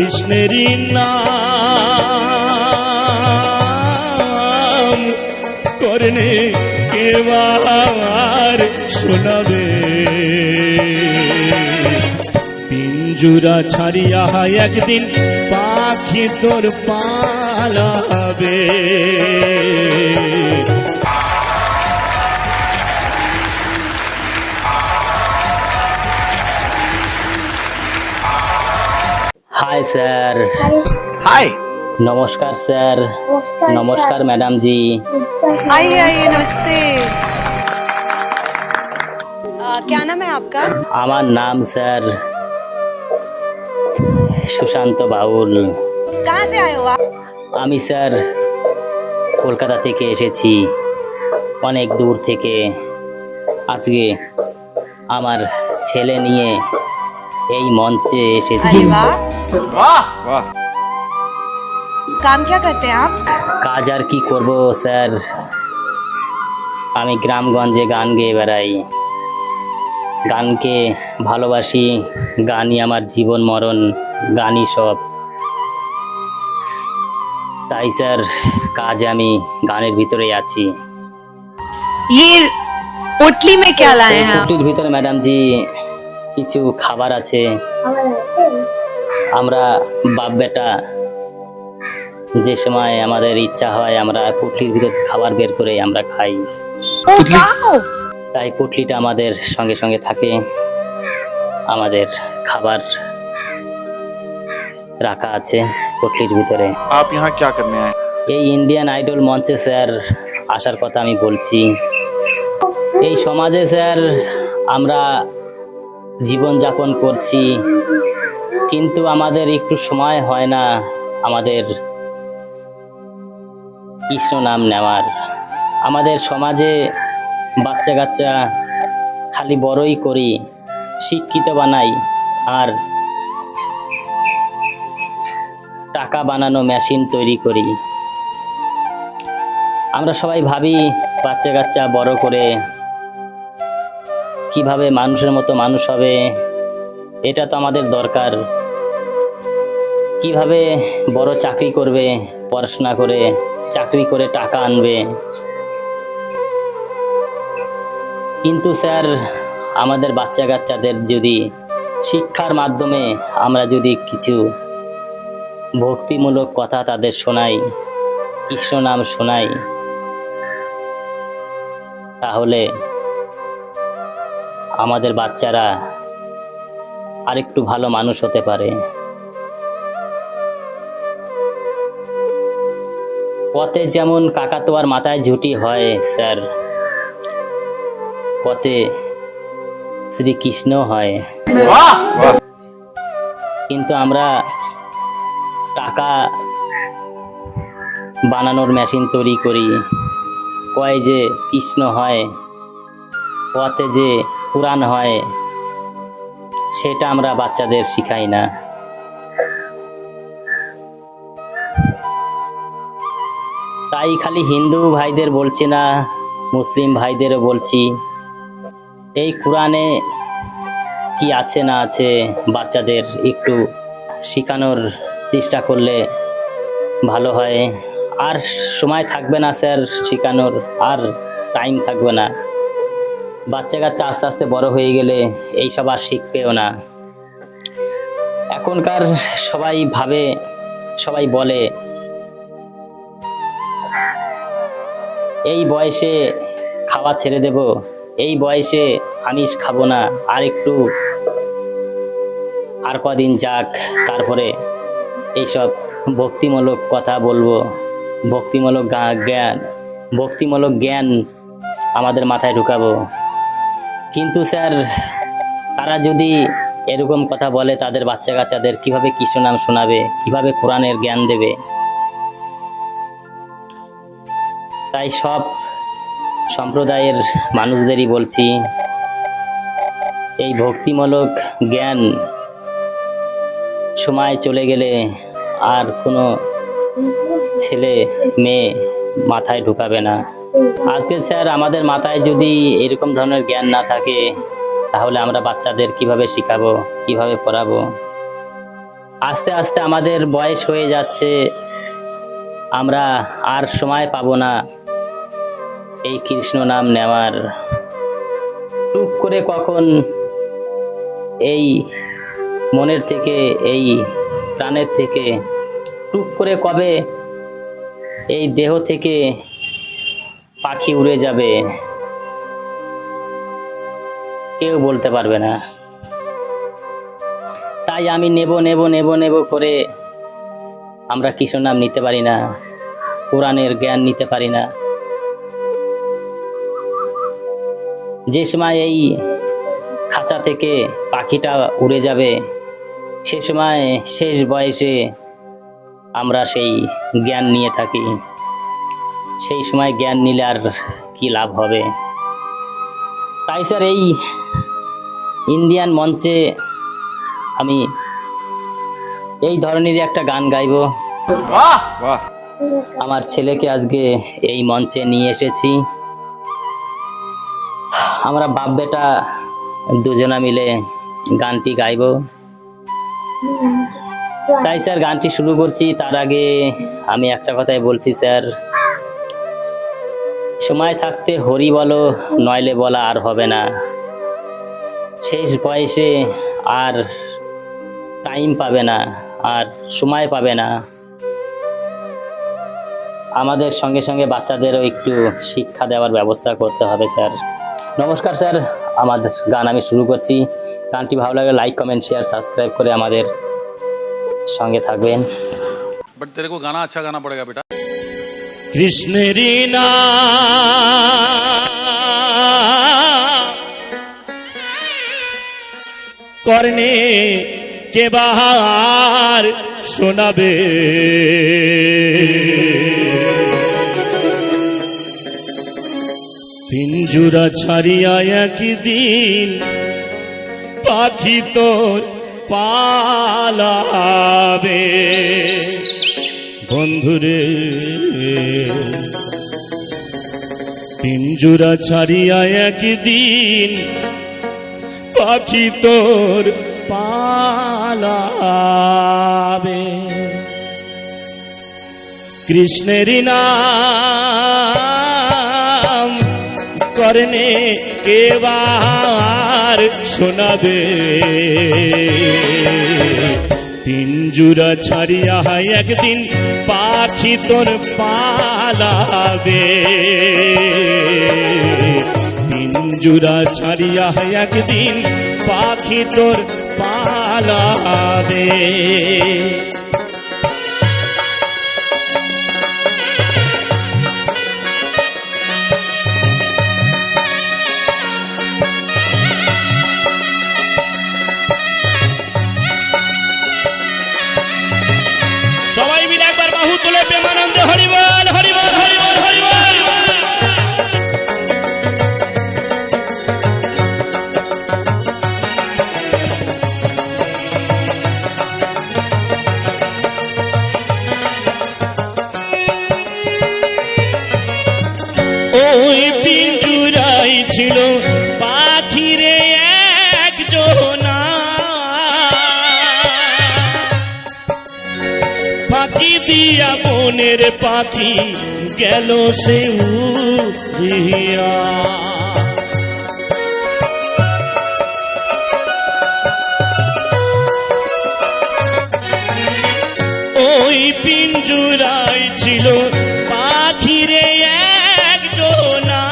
কৃষ্ণেরই নাম করনে কেবার শোনাবে। পিঞ্জুরা ছাড়িয়া একদিন পাখি তোর পালাবে। হাই স্যার हाय নমস্কার স্যার নমস্কার ম্যাডাম জি आइए आइए नमस्ते आ, क्या नाम है आपका আমার নাম স্যার সুশান্ত বাউল कहाँ से आए हो आप আমি স্যার কলকাতা থেকে এসেছি অনেক দূর থেকে আজকে আমার ছেলে নিয়ে এই মঞ্চে এসেছি अरे वाह वाह वाह काम क्या करते हैं आप কাজ আর কি করব স্যার আমি গ্রামগঞ্জে গান গেয়ে বেড়াই গানকে ভালোবাসি গানই আমার জীবন মরণ গানই সব তাই স্যার কাজে আমি গানের ভিতরেই আছি ये पोटली में क्या लाए हैं आप কুটির ভিতরে ম্যাডাম জি কিছু খাবার আছে আমরা বাপ বেটা যে সময় আমাদের ইচ্ছা হয় আমরা পুটলির ভিতর খাবার বের করে আমরা খাই। তাই পুটলিটা আমাদের সঙ্গে সঙ্গে থাকে। আমাদের খাবার রাখা আছে পুটলির ভিতরে। এই ইন্ডিয়ান আইডল মঞ্চে স্যার আসার কথা আমি বলছি। এই সমাজে স্যার আমরা জীবন যাপন করছি। কিন্তু আমাদের একটু সময় হয় না আমাদের কৃষ্ণ নাম নেওয়ার। আমাদের সমাজে বাচ্চা কাচ্চা খালি বড়ই করি, শিক্ষিত বানাই, আর টাকা বানানো মেশিন তৈরি করি। আমরা সবাই ভাবি বাচ্চা কাচ্চা বড় করে কীভাবে মানুষের মতো মানুষ হবে? এটা তো আমাদের দরকার। কীভাবে বড় চাকরি করবে, পড়াশোনা করে, চাকরি করে টাকা আনবে? কিন্তু স্যার, আমাদের বাচ্চা কাচ্চাদের যদি শিক্ষার মাধ্যমে আমরা যদি কিছু ভক্তিমূলক কথা তাদের শোনাই কৃষ্ণ নাম শোনাই, তাহলে আমাদের বাচ্চারা আরেকটু ভালো মানুষ হতে পারে। পথে যেমন কাকাতোয়ার মাথায় ঝুটি হয় স্যার পথে শ্রীকৃষ্ণ হয়। কিন্তু আমরা টাকা বানানোর মেশিন তৈরি করি। কয় যে কৃষ্ণ হয় পথে যে পুরাণ হয়, সেটা আমরা বাচ্চাদের শিখাই না। তাই খালি হিন্দু ভাইদের বলছি না, মুসলিম ভাইদেরও বলছি, এই কোরআনে কি আছে না আছে বাচ্চাদের একটু শেখানোর চেষ্টা করলে ভালো হয়। আর সময় থাকবে না স্যার, শেখানোর, আর টাইম থাকবে না। বাচ্চা কাচ্চা আস্তে আস্তে বড় হয়ে গেলে এইসব আর শিখবেও না। এখনকার সবাই ভাবে, সবাই বলে, এই বয়সে খাওয়া ছেড়ে দেব, এই বয়সে আমিষ খাব না, আর একটু, আর কদিন যাক, তারপরে এইসব ভক্তিমূলক কথা বলব, ভক্তিমূলক জ্ঞান ভক্তিমূলক জ্ঞান আমাদের মাথায় ঢুকাবো। কিন্তু স্যার, তারা যদি এরকম কথা বলে, তাদের বাচ্চা কাচ্চাদের কীভাবে কৃষ্ণ নাম শোনাবে, কীভাবে কোরআনের জ্ঞান দেবে? তাই সব সম্প্রদায়ের মানুষদেরই বলছি, এই ভক্তিমূলক জ্ঞান সময় চলে গেলে আর কোনো ছেলে মেয়ে মাথায় ঢুকাবে না। আজকে স্যার, আমাদের মাথায় যদি এরকম ধরনের জ্ঞান না থাকে, তাহলে আমরা বাচ্চাদের কীভাবে শেখাবো, কীভাবে পড়াবো? আস্তে আস্তে আমাদের বয়স হয়ে যাচ্ছে, আমরা আর সময় পাব না। এই কৃষ্ণ নাম নেওয়ার। টুক করে কখন এই মনের থেকে, এই প্রাণের থেকে, টুক করে কবে এই দেহ থেকে পাখি উড়ে যাবে। কেউ বলতে পারবে না। তাই আমি নেব নেব নেব নেব করে আমরা কৃষ্ণ নাম নিতে পারি না। কোরআনের জ্ঞান নিতে পারি না। যে সময় এই খাঁচা থেকে পাখিটা উড়ে যাবে, সে সময় শেষ বয়সে আমরা সেই জ্ঞান নিয়ে থাকি। সেই সময় জ্ঞান নিলে আর কি লাভ হবে? তাই স্যার এই ইন্ডিয়ান মঞ্চে আমি এই ধরনের একটা গান গাইব। আমার ছেলেকে আজকে এই মঞ্চে নিয়ে এসেছি। আমরা বাপ বেটা দুজনা মিলে গানটি গাইব। তাই স্যার গানটি শুরু করছি। তার আগে আমি একটা কথাই বলছি স্যার। সময় থাকতে হরি বলো নয়লে বলা আর হবে না। শেষ বয়সে আর টাইম পাবে না, আর সময় পাবে না। আমাদের সঙ্গে সঙ্গে বাচ্চাদেরও একটু শিক্ষা দেওয়ার ব্যবস্থা করতে হবে, স্যার। নমস্কার, স্যার। আমাদের গান আমি শুরু করছি। গানটি ভালো লাগে লাইক কমেন্ট শেয়ার সাবস্ক্রাইব করে আমাদের সঙ্গে থাকবেন। বাট তেরে গানা আচ্ছা গানা পড়েগা বেটা। নাম কর্ণে কে বাহার শোনাবে? পিঞ্জুরা ছাড়িয়া একদিন পাখি তোর পালাবে। বন্ধুরে। পিঞ্জুরা ছাড়িয়া একদিন পাখি তোর পালাবে। কৃষ্ণের নাম কর্ণে কেবার শোনাবে। পিঞ্জুরা ছাড়িয়া একদিন পাখি তোর পালাবে। পিঞ্জুরা ছাড়িয়া একদিন পাখি তোর পালাবে। বনের পাখি গেল সে উড়িয়া। ওই পিঞ্জুরাই ছিল পাখিরে এক একজনা।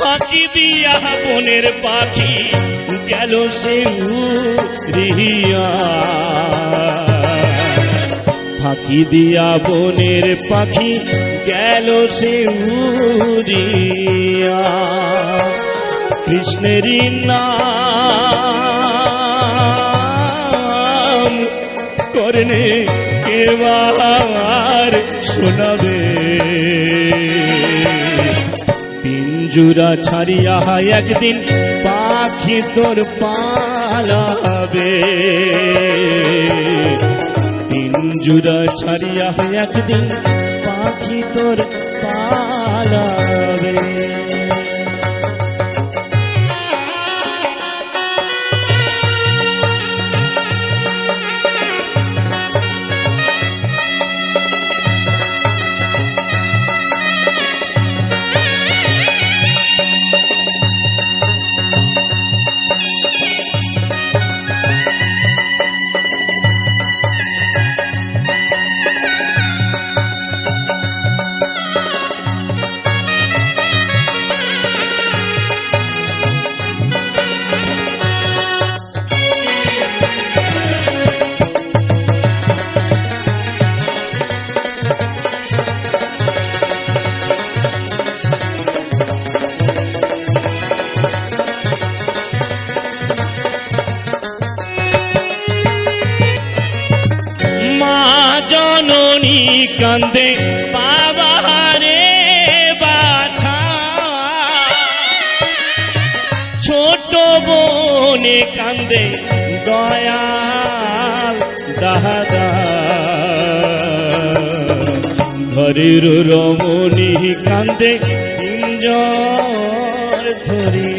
ফাঁকি দিয়া বনের পাখি গেল সে উড়িয়া। ফাঁকি দিয়া বনের পাখি গেল সে উড়িয়া। কৃষ্ণেরই নাম করনে কেবার শোনাবে। পিঞ্জুরা ছাড়িয়া একদিন পাখি তোর পালাবে। পিঞ্জুরা ছাড়িয়া একদিন পাখি তোর পালাবে। জননী কান্দে বাবা রে বাছা ছোট বনে কান্দে দয়াল দাদা ঘরের রমণী কান্দে পিঞ্জর ধরিয়া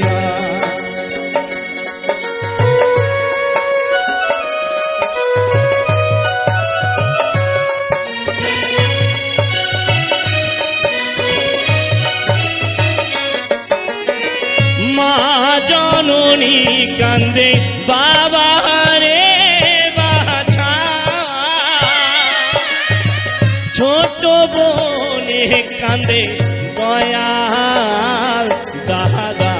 কান্দে দয়াল দাদা।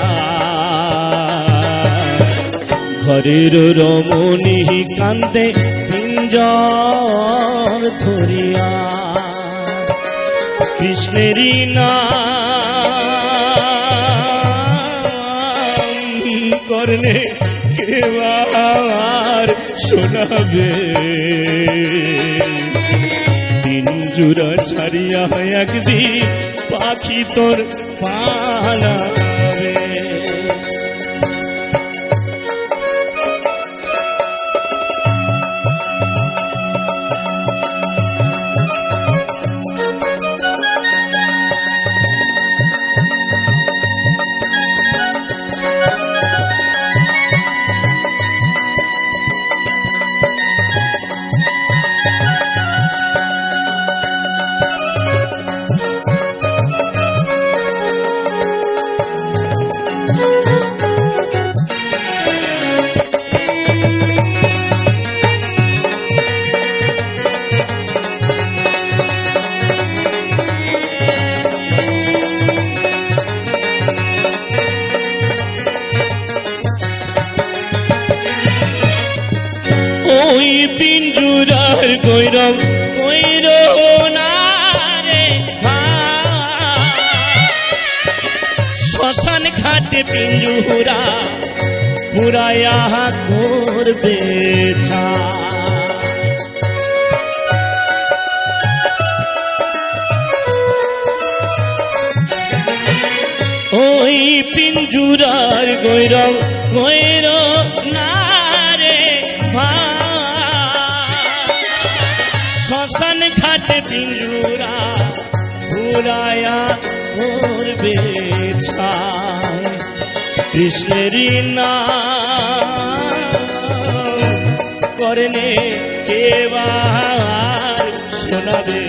ঘরের রমণী কান্দে পিঞ্জর ধরিয়া। কৃষ্ণেরই নাম করলে কেবার শোনাবে। জুড়া ছাড়িয়া একদিন পাখি তোর পালাবে ঘাটে পিঞ্জুরা পুরায়া করবে ছাই। ওই পিঞ্জুরার গৈরব গৈর না রে শ্মশান ঘাটে পিঞ্জুরা ঘুরায়া করবে ছাই কৃষ্ণেরই নাম করনে কেবার শোনাবে?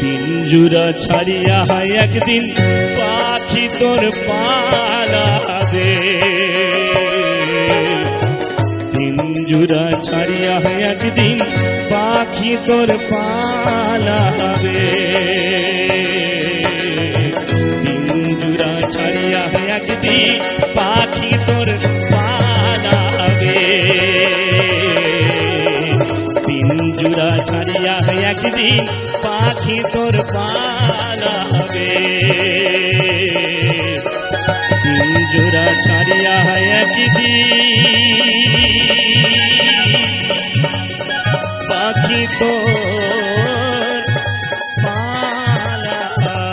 পিঞ্জুরা ছাড়িয়া একদিন পাখি তোর পালাবে। পিঞ্জুরা ছাড়িয়া একদিন পাখি তোর পালাবে। পাখি তোর পালাবে পিঞ্জুরা ছাড়িয়া একদিন পাখি তোর পালাবে পিঞ্জুরা ছাড়িয়া একদিন পাখি তোর পালাবে